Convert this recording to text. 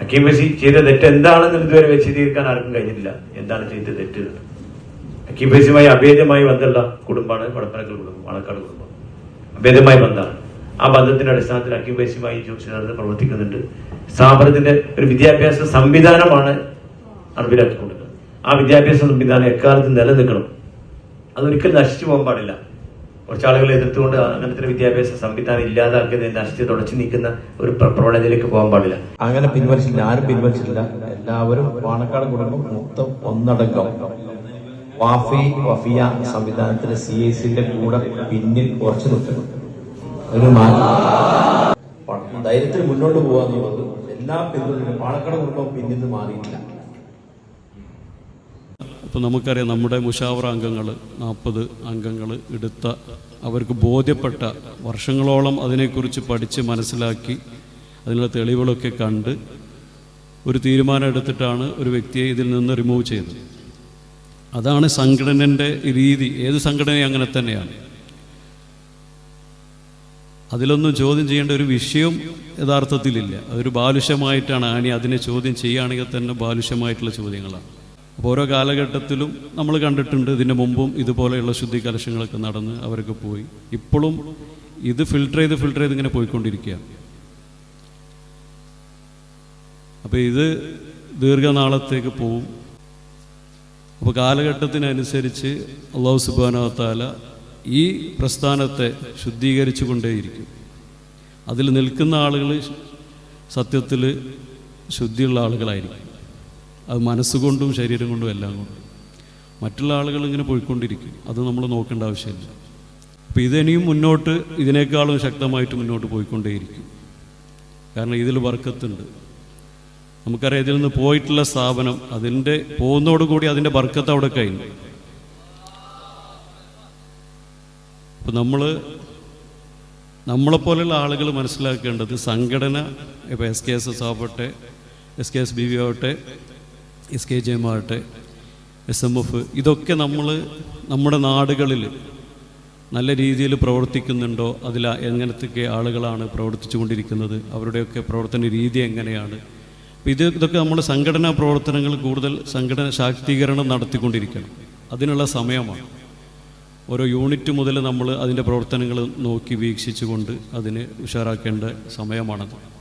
ഹക്കീം ബഷീർ ചെയ്ത തെറ്റ് എന്താണെന്ന് ഇതുവരെ വിശദീകരിക്കാൻ ആർക്കും കഴിഞ്ഞിട്ടില്ല. എന്താണ് ചെയ്ത തെറ്റ്? എന്ന്. ഹക്കീം ബഷീറുമായി അഭേദ്യമായി ബന്ധമുള്ള കുടുംബമാണ് വടപ്പനക്കൽ കുടുംബം വളക്കാട് കുടുംബം. അഭേദ്യമായി ബന്ധമാണ്. ആ ബന്ധത്തിന്റെ അടിസ്ഥാനത്തിൽ ഹക്കീം ബഷീമായി ജോഷിനാഥ് പ്രവർത്തിക്കുന്നുണ്ട്. സ്ഥാപനത്തിന്റെ ഒരു വിദ്യാഭ്യാസ സംവിധാനമാണ് നടപ്പിലാക്കി കൊടുക്കുന്നത് ആ വിദ്യാഭ്യാസ സംവിധാനം എക്കാലത്തും നിലനിൽക്കണം. അതൊരിക്കലും നശിച്ചു പോകാൻ പാടില്ല. കുറച്ച് ആളുകൾ എതിർത്തുകൊണ്ട് അങ്ങനത്തെ വിദ്യാഭ്യാസ സംവിധാനം ഇല്ലാതാക്കിയത് നശിച്ച് തുടച്ചു നീക്കുന്ന ഒരു പ്ര- പ്രവണതയിലേക്ക് പോകാൻ പാടില്ല. അങ്ങനെ പിൻവലിച്ചില്ല ആരും പിൻവലിച്ചില്ല. എല്ലാവരും പാണക്കാട് കുടുംബം മൊത്തം ഒന്നടങ്കം. വാഫി വഫിയ സംവിധാനത്തിലെ സി എ സിന്റെ കൂടെ പിന്നിൽ കുറച്ച് നിൽക്കുന്നു. ഒരു മുന്നോട്ട് പോകാന്ന് പോകാന്നുള്ളത് എല്ലാ പിന്തുണയും പാണക്കാട് കുടുംബം പിന്നിൽ നിന്ന് മാറിയിട്ടില്ല. ഇപ്പോൾ നമുക്കറിയാം നമ്മുടെ മുഷാവറ അംഗങ്ങൾ നാൽപ്പത് അംഗങ്ങൾ എടുത്ത അവർക്ക് ബോധ്യപ്പെട്ട വർഷങ്ങളോളം അതിനെക്കുറിച്ച് പഠിച്ച് മനസ്സിലാക്കി അതിനുള്ള തെളിവുകളൊക്കെ കണ്ട് ഒരു തീരുമാനം എടുത്തിട്ടാണ് ഒരു വ്യക്തിയെ ഇതിൽ നിന്ന് റിമൂവ് ചെയ്തത്. അതാണ് സംഘടനന്റെ രീതി. ഏത് സംഘടനയും അങ്ങനെ തന്നെയാണ്. അതിലൊന്നും ചോദ്യം ചെയ്യേണ്ട ഒരു വിഷയം യഥാർത്ഥത്തിലില്ല. അതൊരു ബാലുഷ്യമായിട്ടാണ് ആനി അതിനെ ചോദ്യം ചെയ്യുകയാണെങ്കിൽ തന്നെ ബാലുഷ്യമായിട്ടുള്ള ചോദ്യങ്ങളാണ്. അപ്പോൾ ഓരോ കാലഘട്ടത്തിലും നമ്മൾ കണ്ടിട്ടുണ്ട് ഇതിന് മുമ്പും ഇതുപോലെയുള്ള ശുദ്ധി കലശങ്ങളൊക്കെ നടന്ന് അവരൊക്കെ പോയി. ഇപ്പോഴും ഇത് ഫിൽട്ടർ ചെയ്ത് ഫിൽട്ടർ ചെയ്ത് ഇങ്ങനെ പോയിക്കൊണ്ടിരിക്കുകയാണ്. അപ്പോൾ ഇത് ദീർഘനാളത്തേക്ക് പോവും. അപ്പോൾ കാലഘട്ടത്തിനനുസരിച്ച് അള്ളാഹു സുബാനവത്താല ഈ പ്രസ്ഥാനത്തെ ശുദ്ധീകരിച്ചു കൊണ്ടേയിരിക്കും അതിൽ നിൽക്കുന്ന ആളുകൾ സത്യത്തിൽ ശുദ്ധിയുള്ള ആളുകളായിരിക്കും. അത് മനസ്സുകൊണ്ടും ശരീരം കൊണ്ടും എല്ലാം കൊണ്ടും. മറ്റുള്ള ആളുകൾ ഇങ്ങനെ പോയിക്കൊണ്ടിരിക്കും. അത് നമ്മൾ നോക്കേണ്ട ആവശ്യമില്ല. അപ്പോൾ ഇതിനിയും മുന്നോട്ട് ഇതിനേക്കാളും ശക്തമായിട്ട് മുന്നോട്ട് പോയിക്കൊണ്ടേയിരിക്കും. കാരണം ഇതിൽ വർക്കത്തുണ്ട്. നമുക്കറിയാം ഇതിൽ നിന്ന് പോയിട്ടുള്ള സ്ഥാപനം അതിന്റെ പോകുന്നതോടുകൂടി അതിന്റെ വർക്കത്ത് അവിടെ കഴിഞ്ഞു അപ്പം നമ്മൾ നമ്മളെപ്പോലെയുള്ള ആളുകൾ മനസ്സിലാക്കേണ്ടത് സംഘടന ഇപ്പോൾ എസ് കെ എസ് എസ് ആവട്ടെ S K S B V ആവട്ടെ എസ് കെ ജെ എം ആവട്ടെ എസ് എം എഫ് ഇതൊക്കെ നമ്മൾ നമ്മുടെ നാടുകളിൽ നല്ല രീതിയിൽ പ്രവർത്തിക്കുന്നുണ്ടോ അതിൽ എങ്ങനത്തെയൊക്കെ ആളുകളാണ് പ്രവർത്തിച്ചു കൊണ്ടിരിക്കുന്നത് അവരുടെയൊക്കെ പ്രവർത്തന രീതി എങ്ങനെയാണ്? അപ്പോൾ ഇത് ഇതൊക്കെ നമ്മുടെ സംഘടനാ പ്രവർത്തനങ്ങൾ കൂടുതൽ സംഘടന ശാക്തീകരണം നടത്തിക്കൊണ്ടിരിക്കണം. അതിനുള്ള സമയമാണ്. ഓരോ യൂണിറ്റ് മുതൽ നമ്മൾ അതിന്റെ പ്രവർത്തനങ്ങൾ നോക്കി വീക്ഷിച്ചുകൊണ്ട് അതിനെ ഉഷാറാക്കേണ്ട സമയമാണത്.